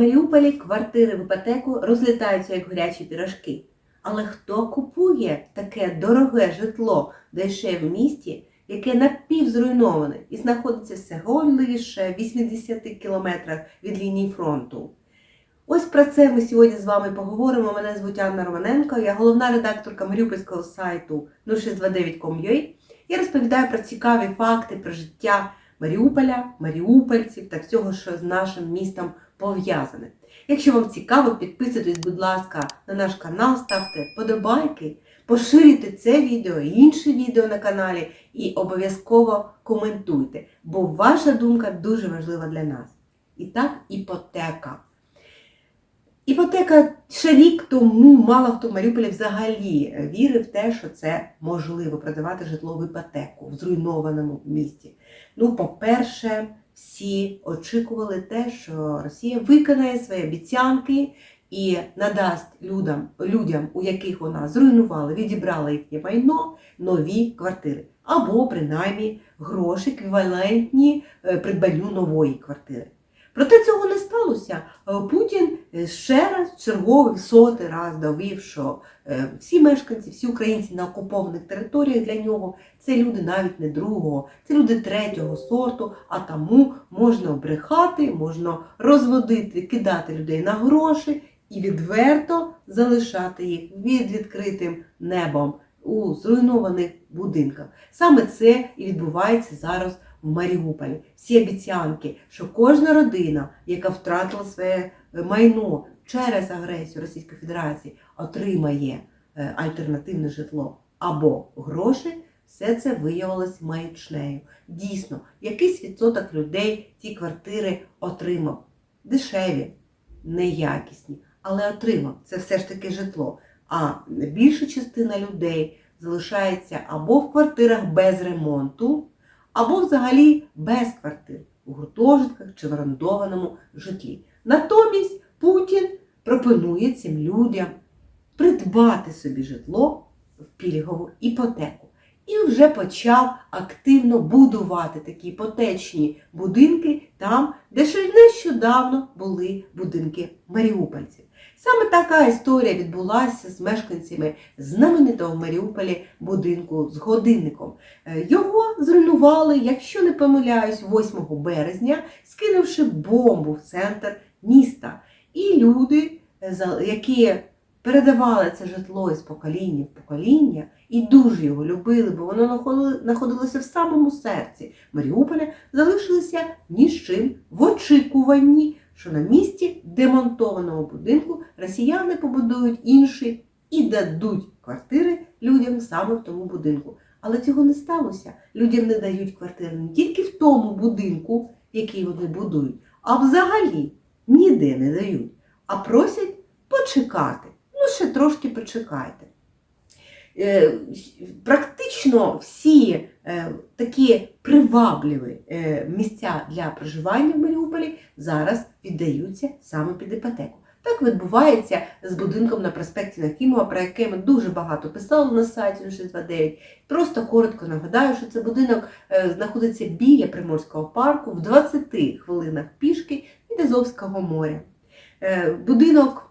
Маріуполі квартири в іпотеку розлітаються як горячі пірожки. Але хто купує таке дороге житло, де в місті, яке напівзруйноване і знаходиться всього лише в 80 кілометрах від лінії фронту? Ось про це ми сьогодні з вами поговоримо. Мене звуть Анна Романенко, я головна редакторка маріупольського сайту 0629.com.ua. Я розповідаю про цікаві факти про життя Маріуполя, маріупольців та всього, що з нашим містом пов'язане. Якщо вам цікаво, підписуйтесь, будь ласка, на наш канал, ставте подобайки, поширюйте це відео і інші відео на каналі і обов'язково коментуйте, бо ваша думка дуже важлива для нас. І так, іпотека. Іпотека ще рік тому мало хто в Маріуполі взагалі вірив в те, що це можливо продавати житло в іпотеку в зруйнованому місті. Ну, по-перше, всі очікували те, що Росія виконає свої обіцянки і надасть людям, людям, у яких вона зруйнувала, відібрала їхнє майно, нові квартири. Або принаймні гроші еквівалентні е, придбанню нової квартири. Проте цього не сталося. Е, Путін е, ще раз, черговий, сотий раз довів, що е, всі мешканці, всі українці на окупованих територіях для нього це люди навіть не другого, це люди третього сорту, а тому можна брехати, можна розводити, кидати людей на гроші і відверто залишати їх під відкритим небом у зруйнованих будинках. Саме це і відбувається зараз в Маріуполі. Всі обіцянки, що кожна родина, яка втратила своє е, майно через агресію Російської Федерації, отримає е, альтернативне житло або гроші, все це виявилось маячнею. Дійсно, якийсь відсоток людей ці квартири отримав. Дешеві, неякісні, але отримав. Це все ж таки житло. А більша частина людей залишається або в квартирах без ремонту, або взагалі без квартир у гуртожитках чи в орендованому житлі. Натомість Путін пропонує цим людям придбати собі житло в пільгову іпотеку. І вже почав активно будувати такі іпотечні будинки там, де ще нещодавно були будинки маріупольців. Саме така історія відбулася з мешканцями знаменитого в Маріуполі будинку з годинником. Е, Його зруйнували, якщо не помиляюсь, 8 березня, скинувши бомбу в центр міста. І люди, е, які передавали це житло із покоління в покоління, і дуже його любили, бо воно знаходилося в самому серці Маріуполя, залишилися ні з чим в очікуванні, що на місці демонтованого будинку росіяни побудують інший і дадуть квартири людям саме в тому будинку. Але цього не сталося. Людям не дають квартири не тільки в тому будинку, який вони будують, а взагалі ніде не дають, а просять почекати. Ну, ще трошки почекайте. Е, Практично всі е, такі привабливі е, місця для проживання в Маріуполі зараз віддаються саме під іпотеку. Так відбувається з будинком на проспекті Нахімова, про яке ми дуже багато писали на сайті 0629. Просто коротко нагадаю, що це будинок знаходиться біля Приморського парку в 20 хвилинах пішки від Азовського моря. Будинок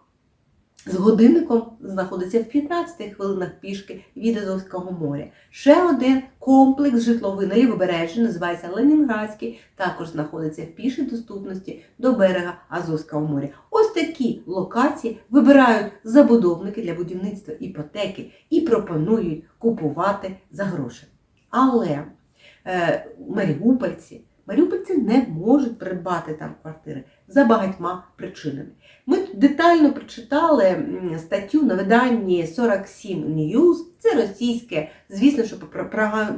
з годинником знаходиться в 15 хвилинах пішки від Азовського моря. Ще один комплекс житловий на лівобережжі, називається Ленінградський, також знаходиться в пішій доступності до берега Азовського моря. Ось такі локації вибирають забудовники для будівництва іпотеки і пропонують купувати за гроші. Але е, маріупольці, маріупольці не можуть придбати там квартири за багатьма причинами. Ми детально прочитали статтю на виданні 47 News. Це російське, звісно, що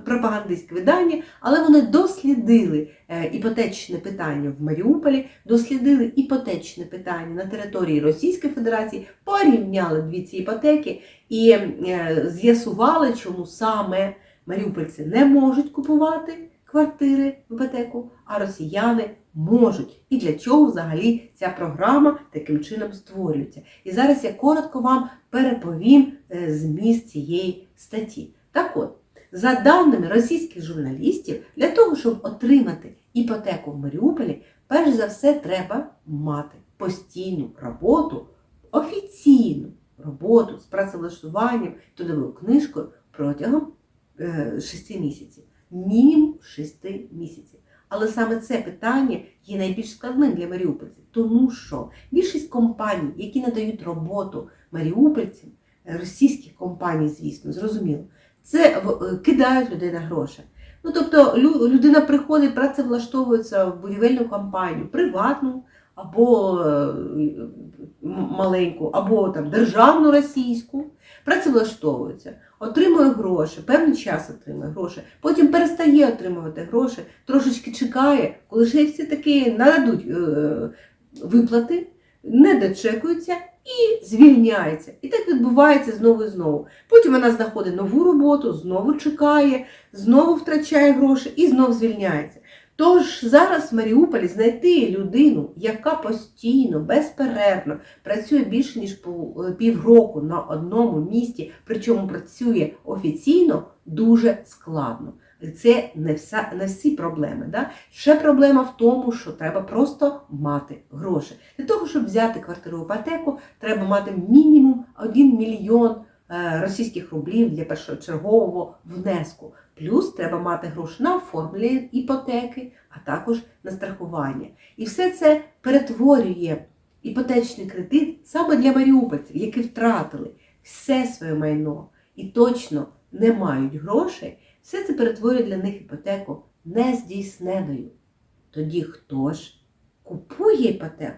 пропагандистське видання, але вони дослідили е, іпотечне питання в Маріуполі, дослідили іпотечне питання на території Російської Федерації, порівняли дві ці іпотеки і е, з'ясували, чому саме маріупольці не можуть купувати квартири в іпотеку, а росіяни можуть. І для чого взагалі ця програма таким чином створюється. І зараз я коротко вам переповім е, зміст цієї статті. Так от, за даними російських журналістів, для того, щоб отримати іпотеку в Маріуполі, перш за все треба мати постійну роботу, офіційну роботу з працевлаштуванням трудовою книжкою протягом е, 6 місяців. Мінімум 6 місяців. Але саме це питання є найбільш складним для маріупольців, тому що більшість компаній, які надають роботу маріупольцям, російських компаній, звісно, зрозуміло, це е, кидають людей на гроші. Ну, тобто лю- людина приходить, працевлаштовується в будівельну компанію, приватну або е, маленьку, або там державну російську, працевлаштовується, отримує гроші, певний час отримує гроші, потім перестає отримувати гроші, трошечки чекає, коли ж всі таки нададуть е, виплати, не дочекується і звільняється. І так відбувається знову і знову. Потім вона знаходить нову роботу, знову чекає, знову втрачає гроші і знову звільняється. Тож зараз в Маріуполі знайти людину, яка постійно, безперервно працює більше ніж е, півроку на одному місці, причому працює офіційно, дуже складно. Це не, вся, не всі проблеми. Да? Ще проблема в тому, що треба просто мати гроші. Для того, щоб взяти квартиру в іпотеку, треба мати мінімум 1 мільйон е, російських рублів для першочергового внеску. Плюс треба мати гроші на оформлення іпотеки, а також на страхування. І все це перетворює іпотечний кредит саме для маріупольців, які втратили все своє майно і точно не мають грошей, все це перетворює для них іпотеку нездійсненою. Тоді хто ж купує іпотеку?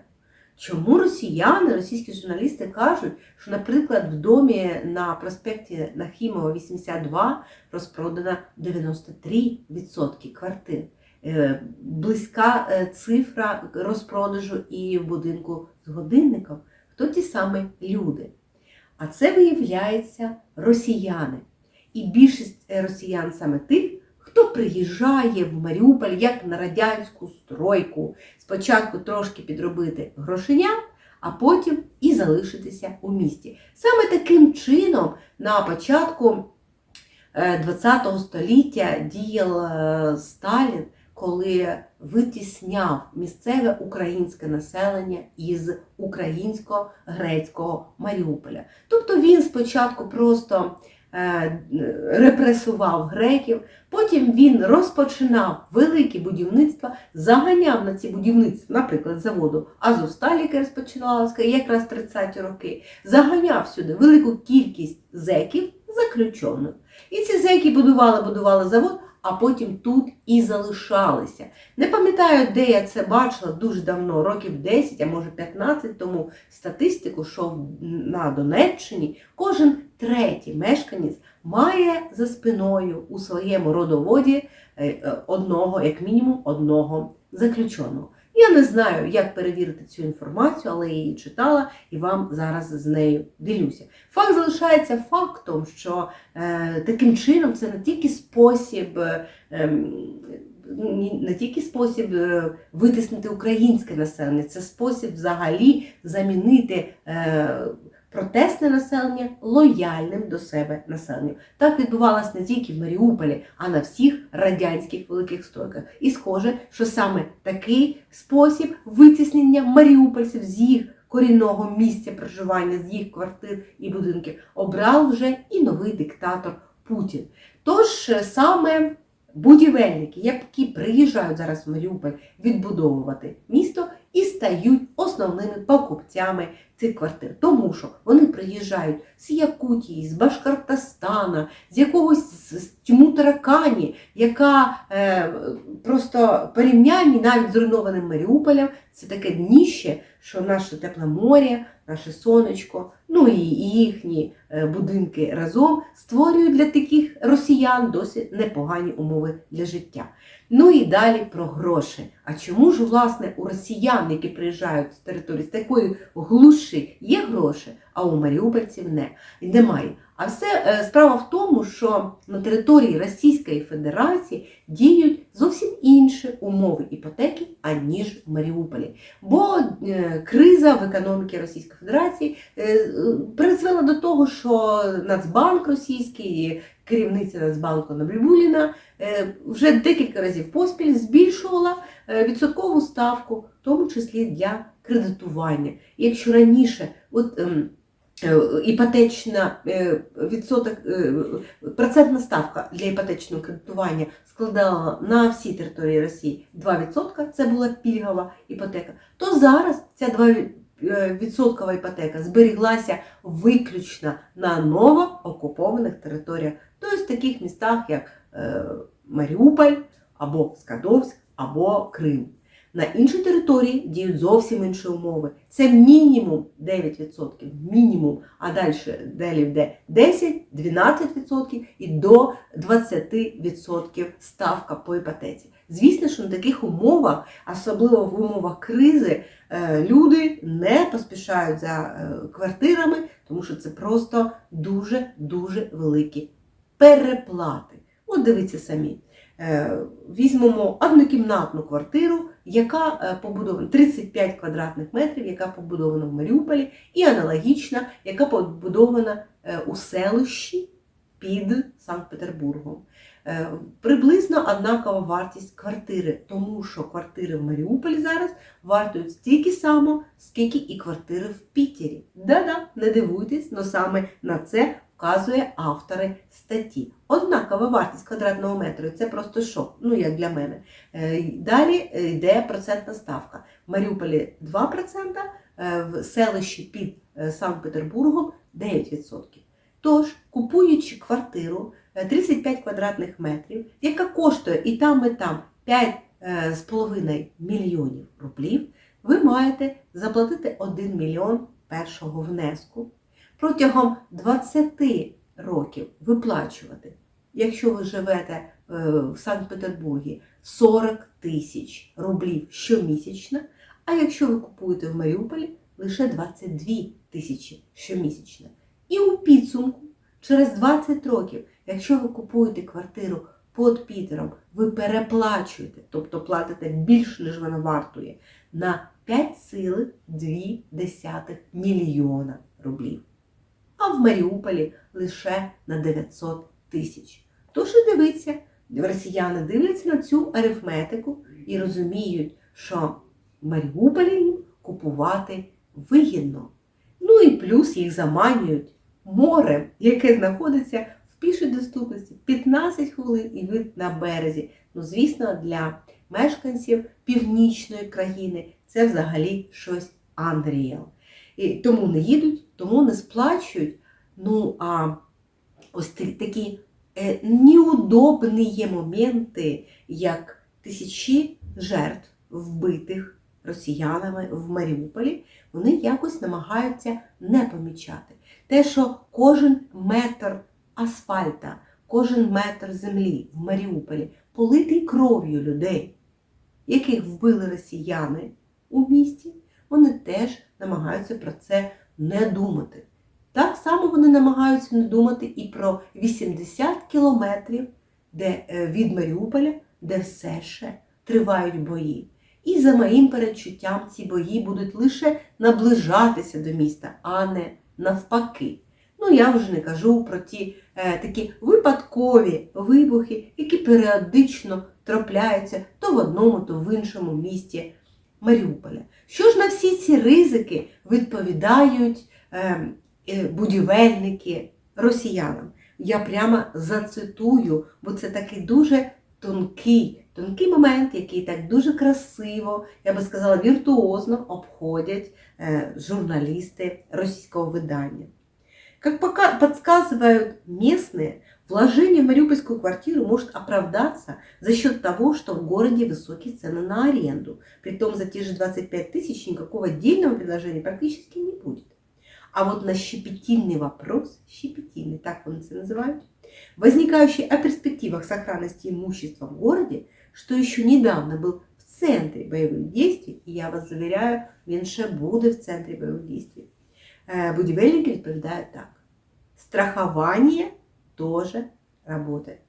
Чому росіяни, російські журналісти кажуть, що, наприклад, в домі на проспекті Нахімова 82 розпродано 93% квартир. Е, Близька е, цифра розпродажу і в будинку з годинником. Хто ті самі люди? А це виявляється росіяни. І більшість е, росіян саме тих, хто приїжджає в Маріуполь як на радянську стройку, спочатку трошки підробити грошеня, а потім і залишитися у місті. Саме таким чином на початку ХХ століття діяв е, Сталін, коли витісняв місцеве українське населення із українсько-грецького Маріуполя. Тобто він спочатку просто е, репресував греків, потім він розпочинав великі будівництва, заганяв на ці будівництва, наприклад, заводу Азовсталь, яке розпочиналося якраз 30-ті роки, заганяв сюди велику кількість зеків заключених. І ці зеки будували, будували завод, а потім тут і залишалися. Не пам'ятаю, де я це бачила дуже давно, років 10, а може 15 тому статистику, що на Донеччині кожен третій мешканець має за спиною у своєму родоводі е, е, одного, як мінімум, одного заключеного. Я не знаю, як перевірити цю інформацію, але я її читала і вам зараз з нею ділюся. Факт залишається фактом, що е, таким чином це не тільки спосіб, е, ем, не тільки спосіб е, витиснити українське населення, це спосіб взагалі замінити е, протестне населення лояльним до себе населенням. Так відбувалось не тільки в Маріуполі, а на всіх радянських великих стройках. І схоже, що саме такий спосіб витіснення маріупольців з їх корінного місця проживання, з їх квартир і будинків обрав вже і новий диктатор Путін. Тож е, саме будівельники, які приїжджають зараз в Маріуполь відбудовувати місто і стають основними покупцями цих квартир. Тому що вони приїжджають з Якутії, з Башкортостана, з якогось з- з Тьму-Таракані, яка е, просто порівнянні навіть з руйнованим Маріуполем, це таке дніще, що наше тепле море, наше сонечко, ну і їхні е, будинки разом створюють для таких росіян досить непогані умови для життя. Ну і далі про гроші. А чому ж, власне, у росіян, які приїжджають з території з такої глуші, є гроші, а у маріупольців не, немає. А все е, справа в тому, що на території Російської Федерації діють зовсім інші умови іпотеки, аніж в Маріуполі. Бо е, криза в економіці Російської Федерації е, призвела до того, що Нацбанк російський, керівниця Нацбанку Набрібуліна е, вже декілька разів поспіль збільшувала відсоткову ставку, в тому числі для кредитування. Якщо раніше от, ем, іпотечна е, відсоток, е, процентна ставка для іпотечного кредитування складала на всій території Росії 2%, це була пільгова іпотека, то зараз ця 2% е, відсоткова іпотека зберіглася виключно на новоокупованих територіях, тобто в таких містах, як е, Маріуполь або Скадовськ, або Крим. На іншій території діють зовсім інші умови. Це мінімум 9%, мінімум, а далі далі йде 10-12% і до 20% ставка по іпотеці. Звісно, що на таких умовах, особливо в умовах кризи, е, люди не поспішають за е, квартирами, тому що це просто дуже-дуже великі переплати. От дивіться самі. Е, Візьмемо однокімнатну квартиру, яка е, побудована 35 квадратних метрів, яка побудована в Маріуполі, і аналогічна, яка побудована е, у селищі під Санкт-Петербургом. Приблизно однакова вартість квартири, тому що квартири в Маріуполі зараз вартують стільки само, скільки і квартири в Пітері. Да-да, не дивуйтесь, але саме на це вказує автори статті. Однакова вартість квадратного метру це просто шок, ну як для мене. Е, Далі е, йде процентна ставка. В Маріуполі 2%, е, в селищі під Санкт-Петербургом 9%. Тож, купуючи квартиру е, 35 квадратних метрів, яка коштує і там, і там 5,5 мільйонів рублів, ви маєте заплатити 1 мільйон першого внеску протягом 20 років виплачувати, якщо ви живете е, в Санкт-Петербургі, 40 тисяч рублів щомісячно, а якщо ви купуєте в Маріуполі, лише 22 тисячі щомісячно. І у підсумку, через 20 років, якщо ви купуєте квартиру під Пітером, ви переплачуєте, тобто платите більше, ніж вона вартує, на 5,2 мільйона рублів. А в Маріуполі лише на 900 тисяч. Тож і дивіться, росіяни дивляться на цю арифметику і розуміють, що в Маріуполі їм купувати вигідно. Ну і плюс їх заманюють морем, яке знаходиться в пішій доступності 15 хвилин і ви на березі. Ну, звісно, для мешканців північної країни це взагалі щось unreal. І тому не їдуть, тому не сплачують. Ну а ось такі е, неудобні моменти, як тисячі жертв вбитих росіянами в Маріуполі, вони якось намагаються не помічати. Те, що кожен метр асфальта, кожен метр землі в Маріуполі политий кров'ю людей, яких вбили росіяни у місті, вони теж намагаються про це не думати. Так само вони намагаються не думати і про 80 кілометрів е, від Маріуполя, де все ще тривають бої. І за моїм передчуттям ці бої будуть лише наближатися до міста, а не навпаки. Ну я вже не кажу про ті е, такі випадкові вибухи, які періодично трапляються то в одному, то в іншому місті Маріуполя. Що ж на всі ці ризики відповідають е, е, будівельники росіянам? Я прямо зацитую, бо це такий дуже тонкий, тонкий момент, який так дуже красиво, я би сказала, віртуозно обходять е, журналісти російського видання. Пока подсказывают местные, вложение в мариупольскую квартиру может оправдаться за счет того, что в городе высокие цены на аренду. Притом за те же 25 тысяч никакого отдельного предложения практически не будет. А вот на щепетильный вопрос, щепетильный, так он это называют, возникающий о перспективах сохранности имущества в городе, что еще недавно был в центре боевых действий, и я вас заверяю, він ще буде в центрі бойових дій. Е, Будівельники відповідають так. Страхование тоже работает.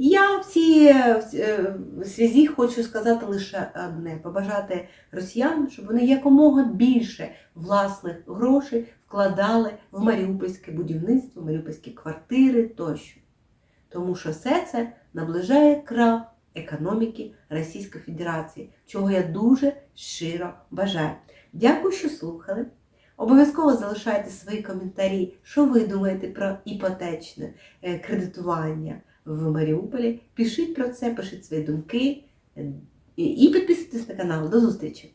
Я в цій е, в- в зв'язі хочу сказати лише одне: побажати росіянам, щоб вони якомога більше власних грошей вкладали в маріупольське будівництво, маріупольські квартири тощо. Тому що все це наближає крах економіки Російської Федерації, чого я дуже щиро бажаю. Дякую, що слухали. Обов'язково залишайте свої коментарі, що ви думаєте про іпотечне е, кредитування в Маріуполі. Пишіть про це, пишіть свої думки е, і і підписуйтесь на канал. До зустрічі!